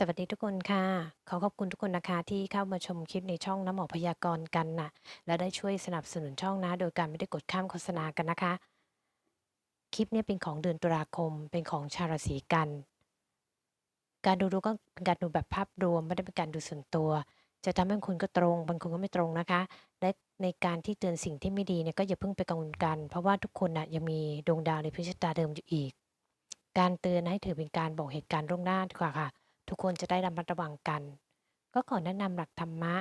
สวัสดีทุกคนค่ะ ขอขอบคุณทุกคนนะคะที่เข้ามาชมคลิปในช่องน้ำหมอพยากรณ์กันน่ะและได้ช่วยสนับสนุนช่องนะ โดยการไม่ได้กดข้ามโฆษณากันนะคะ คลิปนี้เป็นของเดือนตุลาคม เป็นของชาวราศีกัน การดูดวงก็เป็นการดูแบบภาพรวมไม่ได้เป็นการดูส่วนตัว จะทำให้บางคนก็ตรงบางคนก็ไม่ตรงนะคะ และในการที่เตือนสิ่งที่ไม่ดีเนี่ยก็อย่าเพิ่งไปกังวลกัน เพราะว่าทุกคนน่ะยังมีดวงดาวในพื้นชะตาเดิมอยู่อีก การเตือนให้ถือเป็นการบอกเหตุการณ์ล่วงหน้าดีกว่าค่ะ ทุกคนจะได้ระมัดระวังกัน ก็ขอแนะนำหลักธรรมะ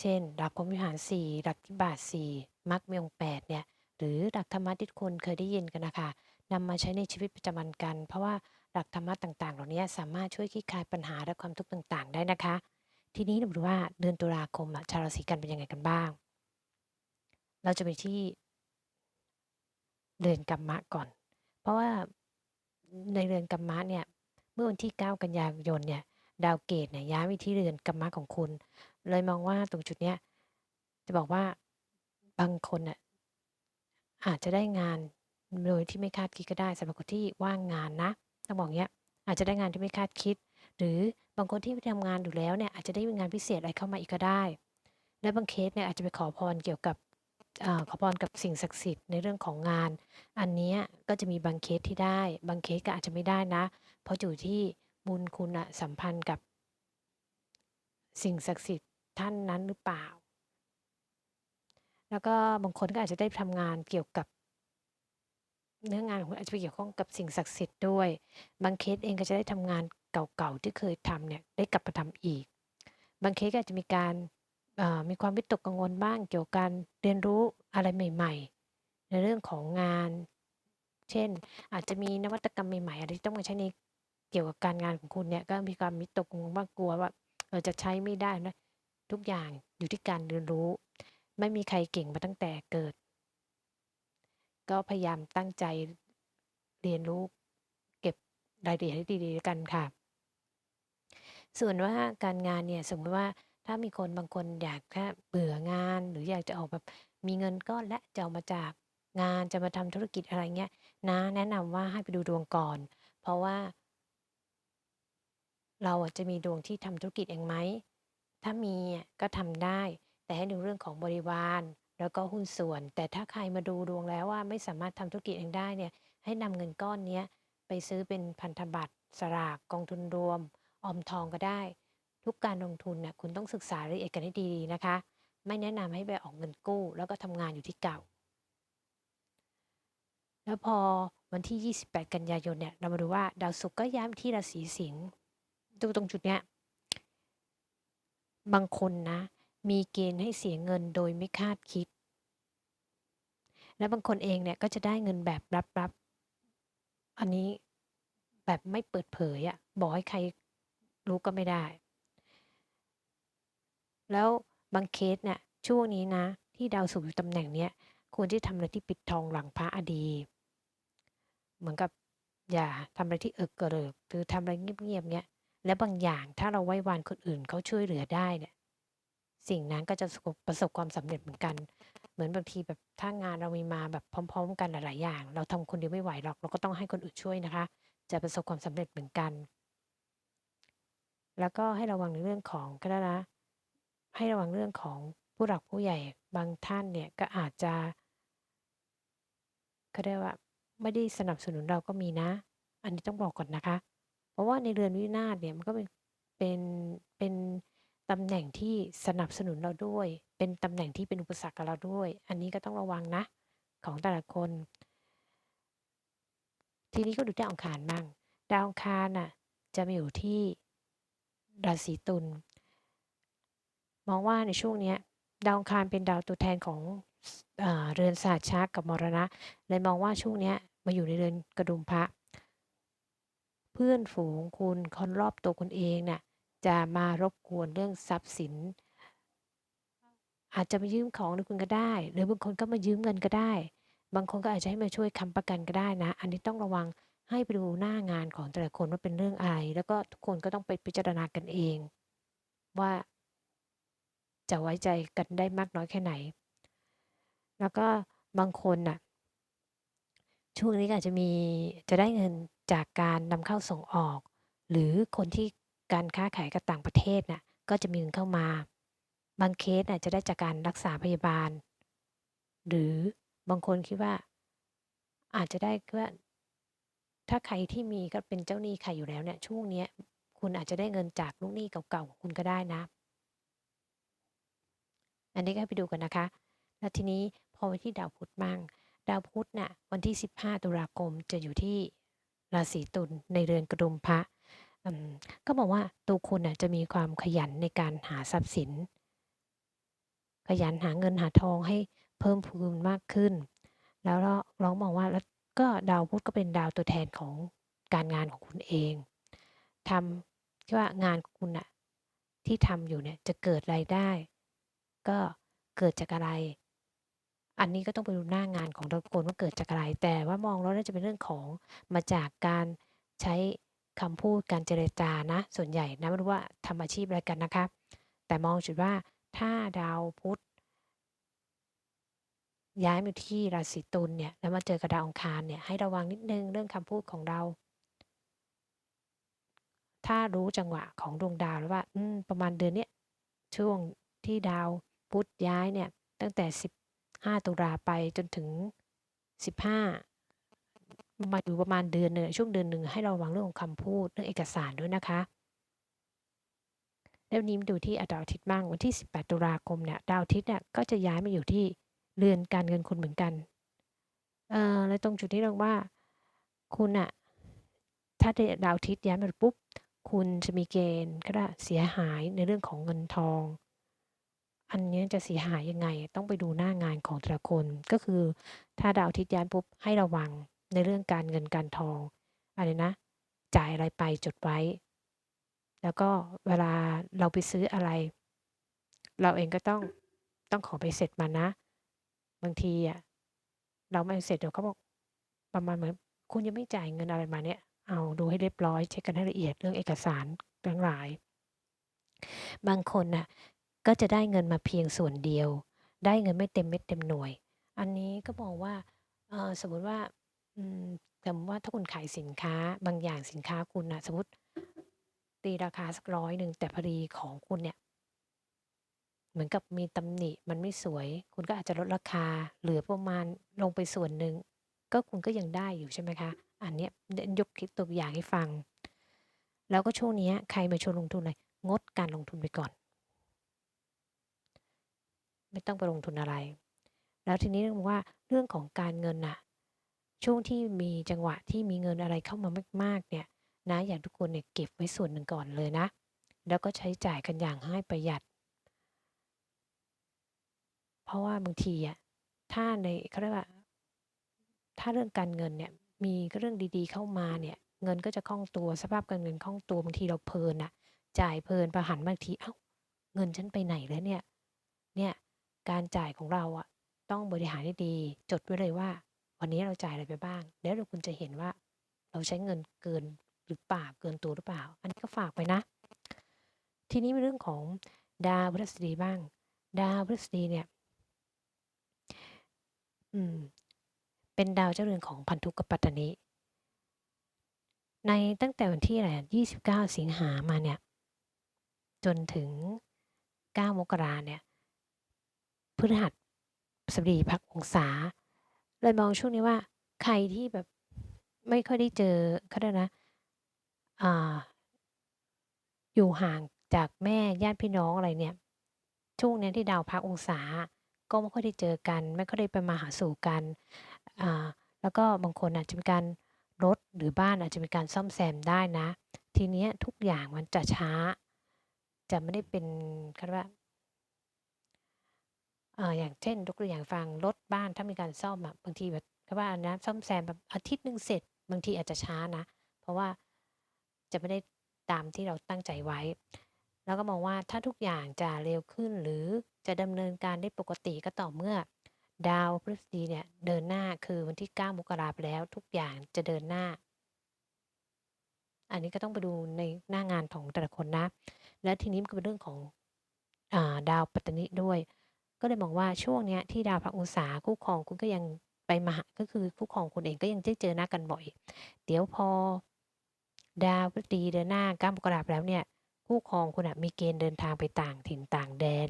เช่น หลักพรมวิหาร4หลักอิทธิบาท4มรรคมีองค์8เนี่ยหรือหลักธรรมะที่ทุกคนเคยได้ยินกันนะคะนำมาใช้ในชีวิตประจำวันกัน เพราะว่าหลักธรรมะต่าง ๆ เหล่านี้สามารถช่วยคลี่คลายปัญหาและความทุกข์ต่าง ๆ ได้นะคะ ทีนี้เราดูว่าเดือนตุลาคมชาวราศีกันเป็นยังไงกันบ้าง เราจะไปที่เรือนกัมมะก่อน เพราะว่าในเรือนกัมมะเนี่ย มื่อวันที่ 9 กันยายนเนี่ยดาวเกตเนี่ยย้ายไปที่เรือนกัมมะของคุณ เลยมองว่าตรงจุดเนี้ยจะบอกว่าบางคนน่ะอาจจะได้งานโดยที่ไม่คาดคิดก็ได้สำหรับคนที่ว่างงานนะต้องบอกเงี้ยอาจจะได้งานที่ไม่คาดคิด หรือบางคนที่ทำงานอยู่แล้วเนี่ยอาจจะได้งานพิเศษอะไรเข้ามาอีกก็ได้ และบางเคสเนี่ยอาจจะไปขอพรเกี่ยวกับ ขอพรกับสิ่งศักดิ์สิทธิ์ในเรื่องของงาน อันนี้ก็จะมีบางเคสที่ได้ บางเคสก็อาจจะไม่ได้นะ เพราะอยู่ที่บุญคุณสัมพันธ์กับ สิ่งศักดิ์สิทธิ์ท่านนั้นหรือเปล่า แล้วก็บางคนก็อาจจะได้ทำงานเกี่ยวกับ เนื้องานของคุณอาจจะไปเกี่ยวข้องกับสิ่งศักดิ์สิทธิ์ด้วย บางเคสเองก็จะได้ทำงานเก่าๆที่เคยทำเนี่ยได้กลับมาทำอีก บางเคสก็อาจจะมีการ อ่ามีความวิตกกังวลบ้างเกี่ยวกับการเรียนรู้อะไรใหม่ ๆ ในเรื่องของงาน เช่น อาจจะมีนวัตกรรมใหม่ ๆ อะไรที่ต้องมาใช้ใน เกี่ยวกับการงานของคุณเนี่ย ก็มีความวิตกกังวลว่ากลัวว่า เออจะใช้ไม่ได้นะ ทุกอย่างอยู่ที่การเรียนรู้ ไม่มีใครเก่งมาตั้งแต่เกิด ก็พยายามตั้งใจ เรียนรู้ เก็บรายละเอียดให้ดี ๆ แล้วกันค่ะ ส่วนว่าการงานเนี่ย สมมุติว่า ถ้ามีคนบางคนอยากแค่เบื่องานหรืออยากจะออกแบบมีเงินก้อนและจะออกมาจากงานจะมาทำธุรกิจอะไรเงี้ยน้าแนะนำว่าให้ไปดูดวงก่อน เพราะว่า เราอะจะมีดวงที่ทำธุรกิจเองไหม ถ้ามีอะก็ทำได้ แต่ให้ดูเรื่องของบริวาร แล้วก็หุ้นส่วน แต่ถ้าใครมาดูดวงแล้วว่าไม่สามารถทำธุรกิจเองได้เนี่ย ให้นำเงินก้อนเนี้ยไปซื้อเป็นพันธบัตรสลากกองทุนรวม ออมทองก็ได้ ทุกการลงทุนน่ะคุณต้องศึกษารายละเอียดกันให้ดีๆนะคะ ไม่แนะนำให้ไปออกเงินกู้ แล้วก็ทำงานอยู่ที่เก่า แล้วพอวันที่ 28 กันยายนเนี่ยเรามาดูว่าดาวศุกร์ก็ย้ายที่ราศีสิงห์ดูตรงจุดเนี้ยบางคนนะ มีเกณฑ์ให้เสียเงินโดยไม่คาดคิด และบางคนเองเนี่ยก็จะได้เงินแบบลับๆอันนี้แบบไม่เปิดเผยอะบอกให้ใครรู้ก็ไม่ได้ แล้วบางเคสเนี่ยช่วงนี้นะ ที่ดาวศุกร์อยู่ตำแหน่งเนี้ยควรที่ทำอะไรที่ปิดทองหลังพระอดี เหมือนกับอย่าทำอะไรที่เอิกกระเริกหรือทำอะไรเงียบๆเงี้ยและบางอย่างถ้าเราไว้วานคนอื่นเขาช่วยเหลือได้เนี่ยสิ่งนั้นก็จะประสบความสำเร็จเหมือนกัน เหมือนบางทีแบบถ้างานเรามีมาแบบพร้อม ๆ กันหลายๆอย่าง เราทำคนเดียวไม่ไหวหรอก เราก็ต้องให้คนอื่นช่วยนะคะ จะประสบความสำเร็จเหมือนกัน แล้วก็ให้ระวังในเรื่องของก็ได้นะ ให้ระวังเรื่องของผู้หลักผู้ใหญ่บางท่านเนี่ยก็อาจจะเขาเรียกว่าไม่ได้สนับสนุนเราก็มีนะ อันนี้ต้องบอกก่อนนะคะ เพราะว่าในเรือนวินาศเนี่ยมันก็เป็นเป็นเป็นตำแหน่งที่สนับสนุนเราด้วย เป็นตำแหน่งที่เป็นอุปสรรคกับเราด้วย อันนี้ก็ต้องระวังนะของแต่ละคน ทีนี้ก็ดูดาวองคารบ้าง ดาวองคารน่ะจะมาอยู่ที่ราศีตุล มองว่าในช่วงนี้ดาวอังคารเป็นดาวตัวแทนของสอ่าเรือนสหัชชะกับมรณะเลยมองว่าช่วงนี้มาอยู่ในเรือนกระดุมพระ เพื่อนฝูงคุณคนรอบตัวคุณเองเนี่ยจะมารบกวนเรื่องทรัพย์สิน อาจจะมายืมของในคุณก็ได้ หรือบางคนก็มายืมเงินก็ได้ บางคนก็อาจจะให้มาช่วยค้ำประกันก็ได้นะ อันนี้ต้องระวังให้ไปดูหน้างานของแต่ละคนว่าเป็นเรื่องอะไร แล้วก็ทุกคนก็ต้องไปพิจารณากันเอง ว่า จะไว้ใจกันได้มากน้อยแค่ไหน แล้วก็บางคนน่ะ ช่วงนี้อาจจะมีจะได้เงินจากการนำเข้าส่งออก หรือคนที่การค้าขายกับต่างประเทศน่ะ ก็จะมีเงินเข้ามา บางเคสน่ะจะได้จากการรักษาพยาบาล หรือบางคนคิดว่า อาจจะได้ว่าถ้าใครที่มีก็เป็นเจ้าหนี้ใครอยู่แล้วเนี่ยช่วงเนี้ยคุณอาจจะได้เงินจากลูกหนี้เก่าๆของคุณก็ได้นะ อันนี้ก็ให้ไปดูกันนะคะ แล้วทีนี้พอไปที่ดาวพุธบ้าง ดาวพุธน่ะวันที่ 15 ตุลาคมจะอยู่ที่ราศีตุลในเรือนกระดุมพระก็บอกว่าตัวคุณน่ะจะมีความขยันในการหาทรัพย์สิน ขยันหาเงินหาทองให้เพิ่มพูนมากขึ้น แล้วร้องมองว่าแล้วก็ดาวพุธก็เป็นดาวตัวแทนของการงานของคุณเองทำที่ว่างานของคุณน่ะที่ทำอยู่เนี่ยจะเกิดรายได้ ก็เกิดจากอะไร อันนี้ก็ต้องไปดูหน้างานของแต่ละคนว่าเกิดจากอะไร แต่ว่ามองแล้วน่าจะเป็นเรื่องของมาจากการใช้คำพูดการเจรจานะ ส่วนใหญ่นะไม่รู้ว่าทำอาชีพอะไรกันนะคะ แต่มองจุดว่าถ้าดาวพุธย้ายมาที่ราศีตุลเนี่ยแล้วมาเจอกับดาวองคารเนี่ยให้ระวังนิดนึงเรื่องคำพูดของเรา ถ้ารู้จังหวะของดวงดาวแล้วว่า อืมประมาณเดือนเนี้ยช่วงที่ดาว พุธย้ายเนี่ยตั้งแต่ 15 ตุลาไปจนถึง 15 มาอยู่ประมาณเดือนหนึ่งช่วงเดือนหนึ่งให้เระวังเรื่องของคำพูดเรื่องเอกสารด้วยนะคะแล้วนี้มาดูที่ดาวอาทิตย์บ้างวันที่ 18 ตุลาคมเนี่ยดาวอาทิตย์เนี่ยก็จะย้ายมาอยู่ที่เรือนการเงินคุณเหมือนกันเอ่อแล้วตรงจุดนี้เราว่าคุณอะถ้าดาวอาทิตย์ย้ายมาปุ๊บคุณจะมีเกณฑ์ก็ได้เสียหายในเรื่องของเงินทอง อันนี้จะเสียหายยังไง ต้องไปดูหน้างานของแต่ละคน ก็คือถ้าดาวอาทิตย์ย้ายปุ๊บ ให้ระวังในเรื่องการเงินการทอง อะไรนะ จ่ายอะไรไปจดไว้ แล้วก็เวลาเราไปซื้ออะไร เราเองก็ต้องต้องขอใบเสร็จมานะ บางทีอะเราไม่เสร็จเดี๋ยวเขาบอกประมาณเหมือนคุณยังไม่จ่ายเงินอะไรมาเนี่ย เอาดูให้เรียบร้อย เช็คกันให้ละเอียดเรื่องเอกสารทั้งหลาย บางคนน่ะ ก็จะได้เงินมาเพียงส่วนเดียว ได้เงินไม่เต็มเม็ดเต็มหน่วย อันนี้ก็มองว่าเอ่อสมมติว่าอืมสมมติว่าถ้าคุณขายสินค้าบางอย่างสินค้าคุณนะสมมติตีราคาสักร้อยหนึ่งแต่พอดีของคุณเนี่ย เหมือนกับมีตำหนิมันไม่สวย คุณก็อาจจะลดราคา เหลือประมาณลงไปส่วนหนึ่ง ก็คุณก็ยังได้อยู่ใช่ไหมคะ อันเนี้ยยกคลิปตัวอย่างให้ฟัง แล้วก็ช่วงเนี้ยใครมาชวนลงทุนเลยงดการลงทุนไปก่อน ไม่ต้องไปลงทุนอะไร แล้วทีนี้เรื่องว่าเรื่องของการเงินน่ะ ช่วงที่มีจังหวะที่มีเงินอะไรเข้ามามากๆเนี่ยนะอยากทุกคนเนี่ยเก็บไว้ส่วนหนึ่งก่อนเลยนะ แล้วก็ใช้จ่ายกันอย่างให้ประหยัด เพราะว่าบางทีอะถ้าในเขาเรียกว่า ถ้าเรื่องการเงินเนี่ยมีเรื่องดีๆเข้ามาเนี่ย เงินก็จะคล่องตัวสภาพการเงินคล่องตัวบางทีเราเพลินน่ะจ่ายเพลินพอหันมาอีกทีเอ้า เงินฉันไปไหนแล้วเนี่ย เนี่ย การจ่ายของเราอะต้องบริหารให้ดี จดไว้เลยว่า วันนี้เราจ่ายอะไรไปบ้าง แล้วคุณจะเห็นว่า เราใช้เงินเกินหรือเปล่าเกินตัวหรือเปล่า อันนี้ก็ฝากไปนะ ทีนี้เรื่องของดาวพฤหัสบดีบ้าง ดาวพฤหัสบดีเนี่ย อืม เป็นดาวเจ้าเรือนของพันธุกับปัตตานีในตั้งแต่วันที่อะไร29สิบเก้าสิงหามาเนี่ย จนถึง9มกราเนี่ย พฤหัสบดีพักองศา เลยมองช่วงนี้ว่า ใครที่แบบไม่ค่อยได้เจอเขาเรียกนะอ่าอยู่ห่างจากแม่ญาติพี่น้องอะไรเนี่ย ช่วงนี้ที่ดาวพักองศา ก็ไม่ค่อยได้เจอกัน ไม่ค่อยได้ไปมาหาสู่กันอ่าแล้วก็บางคนอาจจะมีการรถหรือบ้านอาจจะมีการซ่อมแซมได้นะ ทีเนี้ยทุกอย่างมันจะช้า จะไม่ได้เป็นเขาเรียกว่า อย่างเช่นยกตัวอย่างฟังรถบ้านถ้ามีการซ่อมบางทีแบบเขาว่านะซ่อมแซมแบบอาทิตย์หนึ่งเสร็จ บางทีอาจจะช้านะ เพราะว่าจะไม่ได้ตามที่เราตั้งใจไว้ แล้วก็มองว่าถ้าทุกอย่างจะเร็วขึ้นหรือจะดำเนินการได้ปกติก็ต่อเมื่อดาวพฤหัสบดีเนี่ยเดินหน้าคือวันที่ 9 มกราไปแล้วทุกอย่างจะเดินหน้า อันนี้ก็ต้องไปดูในหน้างานของแต่ละคนนะ และทีนี้มันก็เป็นเรื่องของอดาวปัตตานีด้วย ก็เลยมองว่าช่วงเนี้ยที่ดาวพักองศาคู่ครองคุณก็ยังไปมาหาก็คือคู่ครองคุณเองก็ยังได้เจอหน้ากันบ่อย เดี๋ยวพอ ดาวพฤหัสบดีเดินหน้า9มกราคมแล้วเนี่ย คู่ครองคุณมีเกณฑ์เดินทางไปต่างถิ่นต่างแดน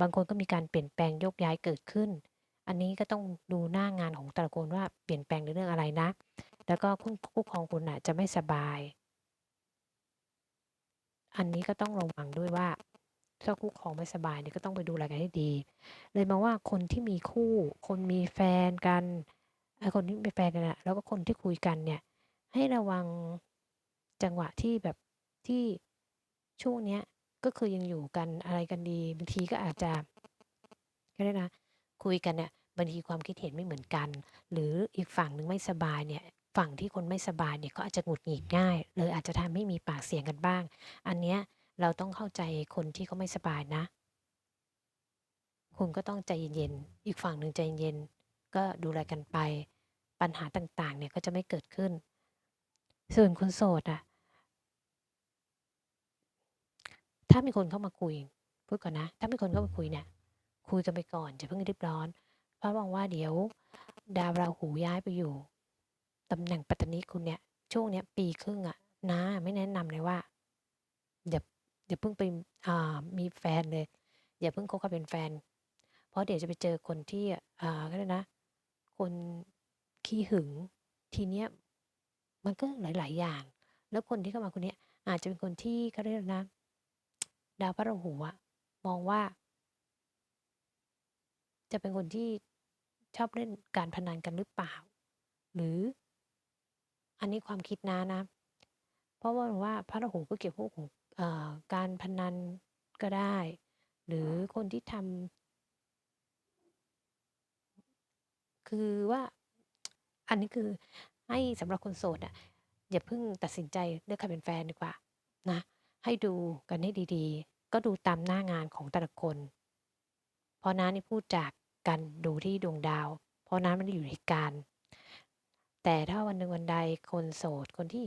บางคนก็มีการเปลี่ยนแปลงยกย้ายเกิดขึ้น อันนี้ก็ต้องดูหน้างานของแต่ละคนว่าเปลี่ยนแปลงในเรื่องอะไรนะ แล้วก็คู่คู่ครองคุณจะไม่สบาย อันนี้ก็ต้องระวังด้วยว่า ถ้าคู่ครองไม่สบายเนี่ยก็ต้องไปดูแลกันให้ดี เลยมองว่าคนที่มีคู่ คนมีแฟนกันไอ้คนที่เป็นแฟนกันอะแล้วก็คนที่คุยกันเนี่ย ให้ระวังจังหวะที่แบบที่ช่วงเนี้ยก็คือยังอยู่กันอะไรกันดีบางทีก็อาจจะก็ได้นะคุยกันเนี่ยบางทีความคิดเห็นไม่เหมือนกัน หรืออีกฝั่งหนึ่งไม่สบายเนี่ยฝั่งที่คนไม่สบายเนี่ยเขาอาจจะหงุดหงิดง่ายเลยอาจจะทำให้มีปากเสียงกันบ้าง อันเนี้ย เราต้องเข้าใจคนที่เขาไม่สบายนะ คุณก็ต้องใจเย็นๆ อีกฝั่งหนึ่งใจเย็นๆก็ดูแลกันไป ปัญหาต่างๆ เนี่ยก็จะไม่เกิดขึ้น ส่วนคนโสดอะถ้ามีคนเข้ามาคุย พูดก่อนนะ ถ้ามีคนเข้ามาคุยเนี่ย คุยกันไปก่อนอย่าเพิ่งรีบร้อน เพราะมองว่าเดี๋ยว ดาวราหูย้ายไปอยู่ตำแหน่งปัตตานีคุณเนี่ย ช่วงเนี้ยปีครึ่งอะนะไม่แนะนำเลยว่าอย่า อย่าเพิ่งไปมีแฟนเลย อย่าเพิ่งคบกันเป็นแฟน เพราะเดี๋ยวจะไปเจอคนที่อ่าก็เลยนะ คนขี้หึงทีเนี้ยมันก็หลาย ๆ อย่าง แล้วคนที่เข้ามาคนเนี้ยอาจจะเป็นคนที่เขาเรียกนะ ดาวพระราหูอะมองว่า จะเป็นคนที่ชอบเล่นการพนันกันหรือเปล่า หรือ อันนี้ความคิดนะนะ เพราะว่าว่าพระราหูก็เกี่ยวพวกของ การพนันก็ได้ หรือคนที่ทำคือว่าอันนี้คือให้สำหรับคนโสดอะอย่าเพิ่งตัดสินใจเลือกใครเป็นแฟนดีกว่านะให้ดูกันให้ดีๆ ก็ดูตามหน้างานของแต่ละคน เพราะน้านี่พูดจากการดูที่ดวงดาว เพราะน้าม่ได้อยู่ในการ แต่ถ้าวันหนึ่งวันใดคนโสดคนที่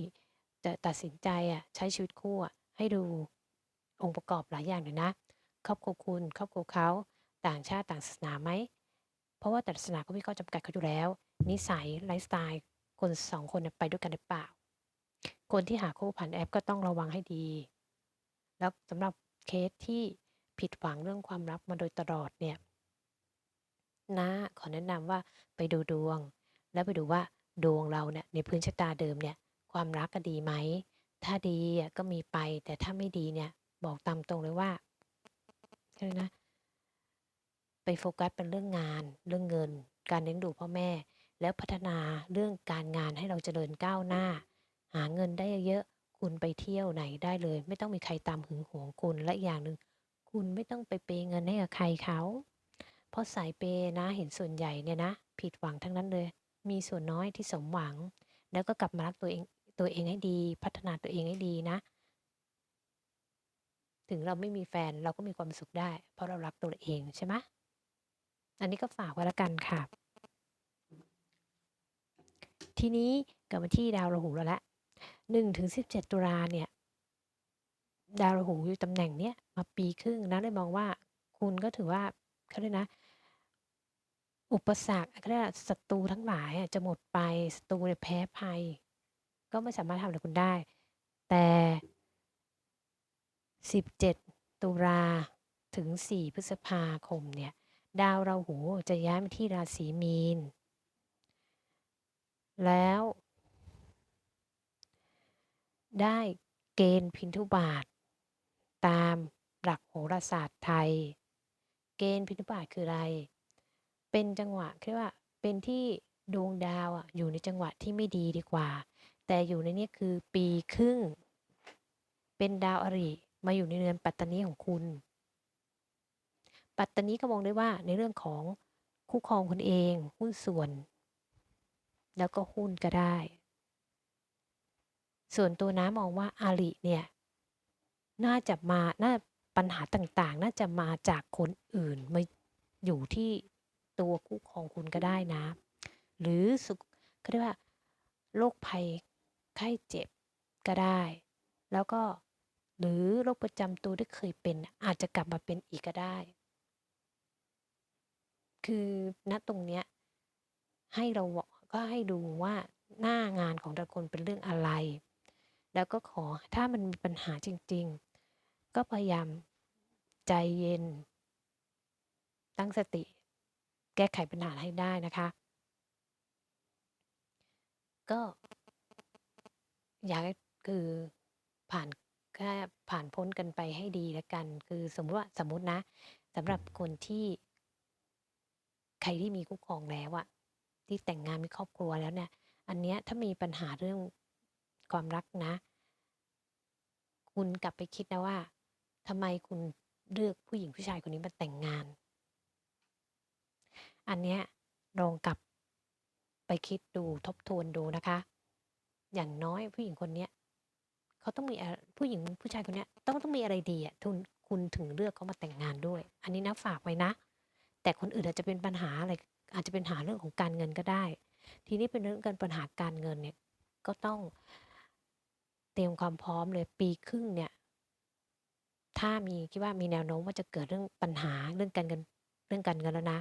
จะตัดสินใจอะใช้ชีวิตคู่อะ ให้ดูองค์ประกอบหลายอย่างเลยนะ ครอบครัวคุณ ครอบครัวเขา ต่างชาติต่างศาสนาไหม เพราะว่าแต่ศาสนาก็มีข้อจำกัดเขาอยู่แล้ว นิสัยไลฟ์สไตล์ คนสองคนไปด้วยกันหรือเปล่า คนที่หาคู่ผ่านแอปก็ต้องระวังให้ดี แล้วสำหรับเคสที่ผิดหวังเรื่องความรักมาโดยตลอดเนี่ยนะขอแนะนำว่าไปดูดวง แล้วไปดูว่าดวงเราเนี่ยในพื้นชะตาเดิมเนี่ยความรักก็ดีไหม ถ้าดีก็มีไป แต่ถ้าไม่ดีเนี่ย บอกตามตรงเลยว่าอะไรนะ ไปโฟกัสเป็นเรื่องงาน เรื่องเงิน การเลี้ยงดูพ่อแม่ แล้วพัฒนาเรื่องการงานให้เราเจริญก้าวหน้า หาเงินได้เยอะคุณไปเที่ยวไหนได้เลย ไม่ต้องมีใครตามหึงหวงคุณและอีกอย่างหนึ่งคุณไม่ต้องไปเปย์เงินให้กับใครเขา เพราะสายเปย์นะเห็นส่วนใหญ่เนี่ยนะ ผิดหวังทั้งนั้นเลย มีส่วนน้อยที่สมหวัง แล้วก็กลับมารักตัวเอง ตัวเองให้ดี พัฒนาตัวเองให้ดีนะ ถึงเราไม่มีแฟนเราก็มีความสุขได้ เพราะเรารักตัวเองใช่ไหมอันนี้ก็ฝากไว้ละกันค่ะ ทีนี้กลับมาที่ดาวราหูแล้วละหนึ่งถึงสิบเจ็ดตุลาเนี่ย ดาวราหูอยู่ตำแหน่งเนี้ยมาปีครึ่งนะเลยมองว่าคุณก็ถือว่าเขาเรียกนะอุปสรรคเขาเรียกศัตรูทั้งหลายจะหมดไปศัตรูเนี่ยแพ้ภัย ก็ไม่สามารถทำอะไรคุณได้ แต่ 17 ตุลาถึง 4 พฤษภาคมเนี่ย ดาวราหูจะย้ายมาที่ราศีมีน แล้ว ได้เกณฑ์พินทุบาท ตามหลักโหราศาสตร์ไทย เกณฑ์พินทุบาทคืออะไร เป็นจังหวะเรียกว่าเป็นที่ดวงดาวอะอยู่ในจังหวะที่ไม่ดีดีกว่า แต่อยู่ในนี้คือปีครึ่ง เป็นดาวอริมาอยู่ในเรือนปัตตานีของคุณ ปัตตานีก็มองได้ว่าในเรื่องของคู่ครองคนเอง หุ้นส่วน แล้วก็หุ้นก็ได้ ส่วนตัวน้ามองว่าอาริเนี่ย น่าจะมาน่าปัญหาต่างๆ น่าจะมาจากคนอื่นมาอยู่ที่ตัวคู่ครองคุณก็ได้นะ หรือสุขเขาเรียกว่าโรคภัย ไข้เจ็บก็ได้ แล้วก็หรือโรคประจำตัวที่เคยเป็นอาจจะกลับมาเป็นอีกก็ได้ คือณตรงเนี้ยให้เราก็ให้ดูว่าหน้างานของแต่ละคนเป็นเรื่องอะไร แล้วก็ขอถ้ามันมีปัญหาจริง ๆ ก็พยายามใจเย็น ตั้งสติ แก้ไขปัญหาให้ได้นะคะ ก็ อยากให้ คือผ่าน แค่ผ่านพ้นกันไปให้ดีแล้วกัน คือสมมุติว่า สมมุตินะ สำหรับคนที่ ใครที่มีคู่ครองแล้วอะ ที่แต่งงานมีครอบครัวแล้วเนี่ย อันเนี้ยถ้ามีปัญหาเรื่องความรักนะ คุณกลับไปคิดนะว่า ทำไมคุณเลือกผู้หญิงผู้ชายคนนี้มาแต่งงาน อันเนี้ยลองกลับไปคิดดูทบทวนดูนะคะ อย่างน้อยผู้หญิงคนเนี้ยเขาต้องมีผู้หญิงผู้ชายคนเนี้ยต้องต้องมีอะไรดีอะทุนคุณถึงเลือกเขามาแต่งงานด้วย อันนี้นะฝากไว้นะ แต่คนอื่นอาจจะเป็นปัญหาอะไรอาจจะเป็นหาเรื่องของการเงินก็ได้ ทีนี้เป็นเรื่องการปัญหาการเงินเนี่ยก็ต้องเตรียมความพร้อมเลยปีครึ่งเนี่ย ถ้ามีคิดว่ามีแนวโน้มว่าจะเกิดเรื่องปัญหาเรื่องการเงินเรื่องการเงินแล้วนะ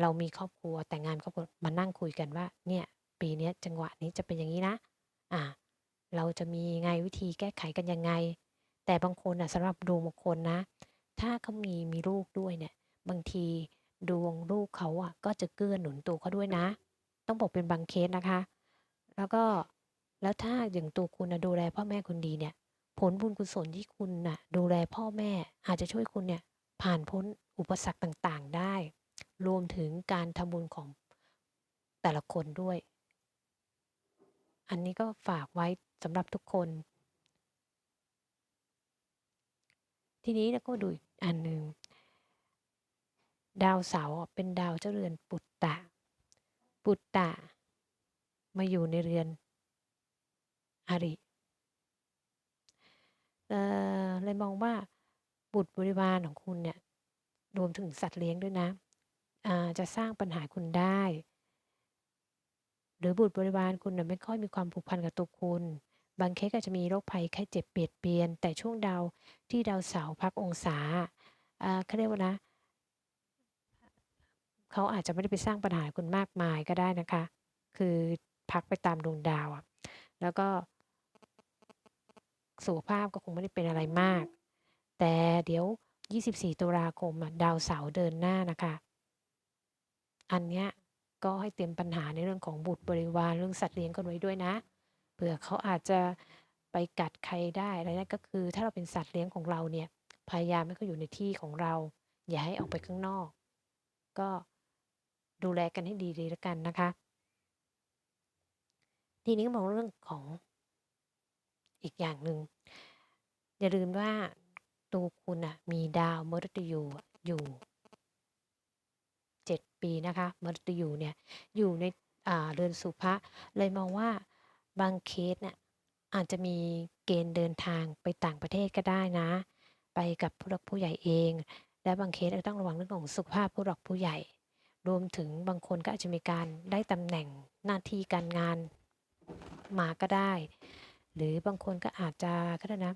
เรามีครอบครัวแต่งงานครอบครัวมานั่งคุยกันว่า เนี่ย ปีนี้จังหวะนี้จะเป็นอย่างนี้นะอ่าเราจะมีไงวิธีแก้ไขกันยังไง แต่บางคนอะสำหรับดวงบางคนนะ ถ้าเขามีมีลูกด้วยเนี่ย บางทีดวงลูกเขาอะก็จะเกื้อหนุนตัวเขาด้วยนะ ต้องบอกเป็นบางเคสนะคะ แล้วก็แล้วถ้าอย่างตัวคุณนะดูแลพ่อแม่คุณดีเนี่ย ผลบุญกุศลที่คุณน่ะดูแลพ่อแม่อาจจะช่วยคุณเนี่ยผ่านพ้นอุปสรรคต่างๆได้ รวมถึงการทำบุญของแต่ละคนด้วย อันนี้ก็ฝากไว้สำหรับทุกคน ทีนี้แล้วก็ดูอีกอันหนึ่งดาวเสาร์เป็นดาวเจ้าเรือนปุตตะ ปุตตะ มาอยู่ในเรือนอริเออเลยมองว่าบุตรบริวารของคุณเนี่ยรวมถึงสัตว์เลี้ยงด้วยนะจะสร้างปัญหาคุณได้ รือบุตรบริวารคุณน่ะไม่ค่อยมีความผูกพันกับตัวคุณ บางเคสก็จะมีโรคภัยไข้เจ็บเบียดเบียน แต่ช่วงดาวที่ดาวเสาร์พักองศาเขาเรียกว่านะเขาอาจจะไม่ได้ไปสร้างปัญหาคุณมากมายก็ได้นะคะ คือพักไปตามดวงดาวอะแล้วก็สุขภาพก็คงไม่ได้เป็นอะไรมาก แต่เดี๋ยว 24 ตุลาคมดาวเสาร์เดินหน้านะคะ อันเนี้ย ก็ให้เตรียมปัญหาในเรื่องของบุตรบริวารเรื่องสัตว์เลี้ยงกันไว้ด้วยนะเผื่อเขาอาจจะไปกัดใครได้อะไรได้ก็คือ ถ้าเราเป็นสัตว์เลี้ยงของเราเนี่ยพยายามให้เขาอยู่ในที่ของเรา อย่าให้ออกไปข้างนอก ก็ดูแลกันให้ดีๆแล้วกันนะคะ ทีนี้มองเรื่องของอีกอย่างหนึ่งอย่าลืมว่าตัวคุณนะมีดาวมฤตยูอะอยู่ ปีนะคะมฤตยูเนี่ยอยู่ในเรือนสุภะเลยมองว่าบางเคสเนี่ยอาจจะมีเกณฑ์เดินทางไปต่างประเทศก็ได้นะ ไปกับผู้หลักผู้ใหญ่เอง และบางเคสก็ต้องระวังเรื่องของสุขภาพผู้หลักผู้ใหญ่ รวมถึงบางคนก็อาจจะมีการได้ตำแหน่งหน้าที่การงานมาก็ได้ หรือบางคนก็อาจจะเขาเรียกนะ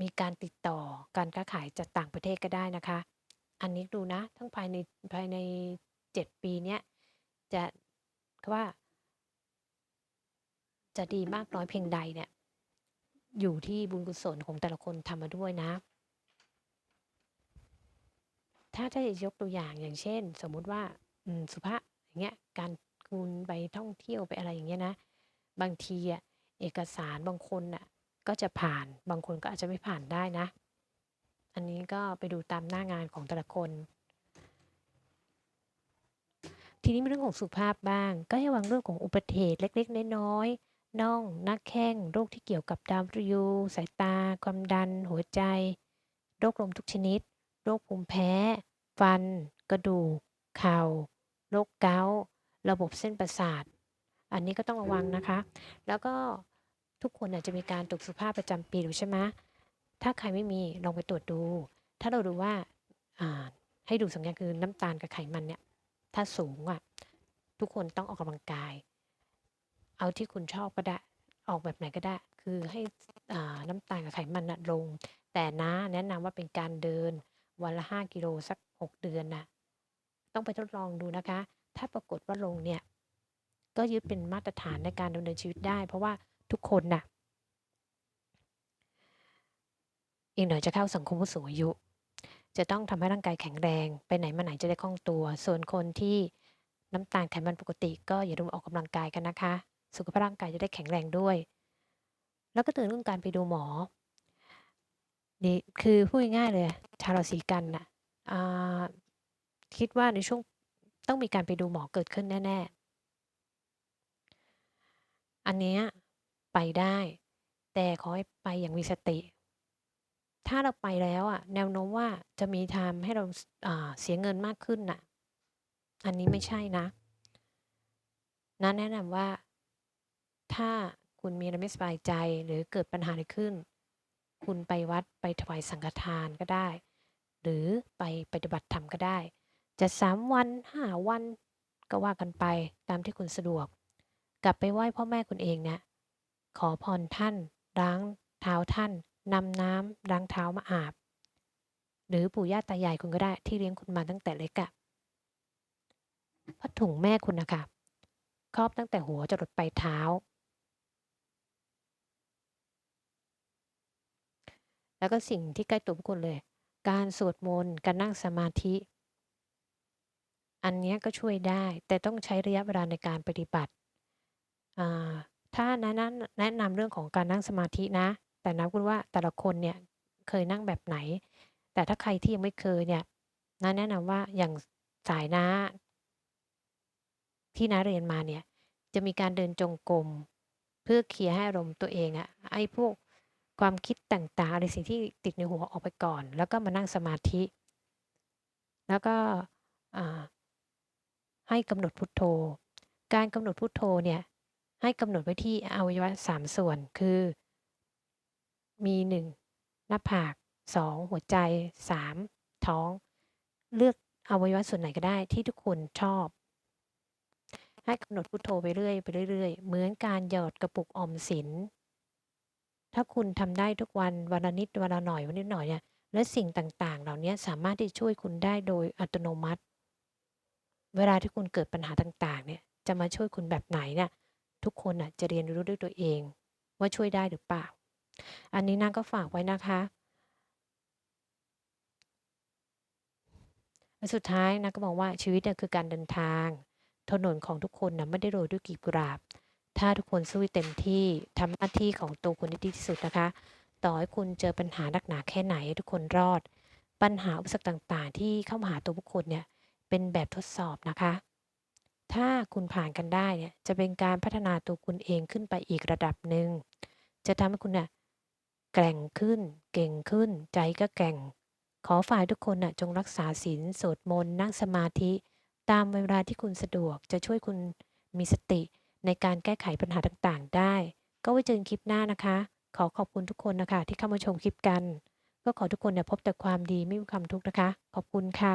มีการติดต่อการค้าขายจากต่างประเทศก็ได้นะคะ อันนี้ดูนะ ทั้งภายในภายใน 7 ปีเนี้ยจะว่า จะดีมากน้อยเพียงใดเนี่ย อยู่ที่บุญกุศลของแต่ละคนทำมาด้วยนะ ถ้าจะยกตัวอย่างอย่างเช่น สมมุติว่าสุภะอย่างเงี้ยการคุณไปท่องเที่ยวไปอะไรอย่างเงี้ยนะ บางทีอะเอกสารบางคนน่ะก็จะผ่านบางคนก็อาจจะไม่ผ่านได้นะ อันนี้ก็ไปดูตามหน้างานของแต่ละคน ทีนี้มีเรื่องของสุขภาพบ้าง ก็ให้วังเรื่องของอุบัติเหตุเล็กๆ น้อยๆน่องหน้าแข้งโรคที่เกี่ยวกับดาวมฤตยูสายตา ความดัน หัวใจ โรคลมทุกชนิด โรคภูมิแพ้ ฟัน กระดูกเข่าโรคเกาต์ระบบเส้นประสาท อันนี้ก็ต้องระวังนะคะ แล้วก็ทุกคนอาจจะมีการตรวจสุขภาพประจำปีอยู่ใช่ไหม ถ้าใครไม่มีลองไปตรวจดู ถ้าเราดูว่าให้ดูสัญญาณคือน้ำตาลกับไขมันเนี่ย ถ้าสูงอะทุกคนต้องออกกำลังกาย เอาที่คุณชอบก็ได้ ออกแบบไหนก็ได้ คือให้น้ำตาลกับไขมันน่ะลง แต่น้าแนะนำว่าเป็นการเดินวันละ 5 กิโลสัก 6 เดือนน่ะต้องไปทดลองดูนะคะ ถ้าปรากฏว่าลงเนี่ย ก็ยึดเป็นมาตรฐานในการดำเนินชีวิตได้ เพราะว่าทุกคนน่ะ อีกหน่อยจะเข้าสังคมผู้สูงอายุ จะต้องทำให้ร่างกายแข็งแรง ไปไหนมาไหนจะได้คล่องตัว ส่วนคนที่น้ำตาลไขมันปกติ ก็อย่าลืมออกกำลังกายกันนะคะ สุขภาพร่างกายจะได้แข็งแรงด้วย แล้วก็เตือนเรื่องการไปดูหมอนี่คือพูดง่ายเลยชาวราศีกันน่ะอ่าคิดว่าในช่วงต้องมีการไปดูหมอเกิดขึ้นแน่ ๆ อันเนี้ยไปได้ แต่ขอให้ไปอย่างมีสติ ถ้าเราไปแล้วอะแนวโน้มว่าจะมีทำให้เราเสียเงินมากขึ้นน่ะ อันนี้ไม่ใช่นะน้าแนะนำว่า ถ้าคุณมีอะไรไม่สบายใจหรือเกิดปัญหาอะไรขึ้น คุณไปวัดไปถวายสังฆทานก็ได้ หรือไปปฏิบัติธรรมก็ได้ จะ3วัน5วันก็ว่ากันไปตามที่คุณสะดวก กลับไปไหว้พ่อแม่คุณเองเนี่ยขอพรท่านล้างเท้าท่าน นำน้ำล้างเท้ามาอาบ หรือปู่ย่าตายายคุณก็ได้ที่เลี้ยงคุณมาตั้งแต่เล็กอะผ้าถุงแม่คุณนะคะครอบตั้งแต่หัวจรดปลายเท้า แล้วก็สิ่งที่ใกล้ตัวบุคคลเลย การสวดมนต์การนั่งสมาธิ อันนี้ก็ช่วยได้ แต่ต้องใช้ระยะเวลาในการปฏิบัติถ้านั้นแนะนำเรื่องของการนั่งสมาธินะ แต่น้าพูดว่าแต่ละคนเนี่ยเคยนั่งแบบไหน แต่ถ้าใครที่ยังไม่เคยเนี่ยน้าแนะนำว่าอย่างสายน้าที่น้าเรียนมาเนี่ยจะมีการเดินจงกรมเพื่อเคลียร์ให้อารมณ์ตัวเองอะไอ้พวกความคิดต่างๆอะไรสิ่งที่ติดในหัวออกไปก่อน แล้วก็มานั่งสมาธิ แล้วก็ให้กำหนดพุทโธ การกำหนดพุทโธเนี่ยให้กำหนดไว้ที่อวัยวะ3ส่วนคือ มี 1 หน้าผาก 2 หัวใจ 3 ท้อง เลือกอวัยวะส่วนไหนก็ได้ที่ทุกคนชอบ ให้กำหนดพุทโธไปเรื่อยไปเรื่อยเหมือนการหยอดกระปุกออมสิน ถ้าคุณทำได้ทุกวันวันละนิดวันละหน่อยวันนิดหน่อยเนี่ยและสิ่งต่างๆ เหล่านี้สามารถที่ช่วยคุณได้โดยอัตโนมัติ เวลาที่คุณเกิดปัญหาต่างๆ เนี่ยจะมาช่วยคุณแบบไหนเนี่ยทุกคนน่ะจะเรียนรู้ด้วยตัวเอง ว่าช่วยได้หรือเปล่า อันนี้น้าก็ฝากไว้นะคะ สุดท้ายน้าก็มองว่าชีวิตเนี่ยคือการเดินทาง ถนนของทุกคนน่ะไม่ได้โรยด้วยกีบกุหลาบ ถ้าทุกคนสู้เต็มที่ทำหน้าที่ของตัวคุณให้ดีที่สุดนะคะ ต่อให้คุณเจอปัญหาหนักหนาแค่ไหนทุกคนรอด ปัญหาอุปสรรคต่าง ๆ ที่เข้ามาหาตัวบุคคลเนี่ยเป็นแบบทดสอบนะคะถ้าคุณผ่านกันได้เนี่ยจะเป็นการพัฒนาตัวคุณเองขึ้นไปอีกระดับหนึ่งจะทำให้คุณน่ะ แกร่งขึ้น เก่งขึ้น ใจก็แกร่ง ขอฝ่ากให้ทุกคนนะจงรักษาศีลสวดมนต์นั่งสมาธิ ตามเวลาที่คุณสะดวกจะช่วยคุณมีสติในการแก้ไขปัญหาต่างๆ ได้ ก็ไว้เจอกันคลิปหน้านะคะ ขอขอบคุณทุกคนนะคะ ที่เข้ามาชมคลิปกัน ก็ขอทุกคนเนี่ยพบแต่ความดีไม่มีความทุกข์นะคะ ขอบคุณค่ะ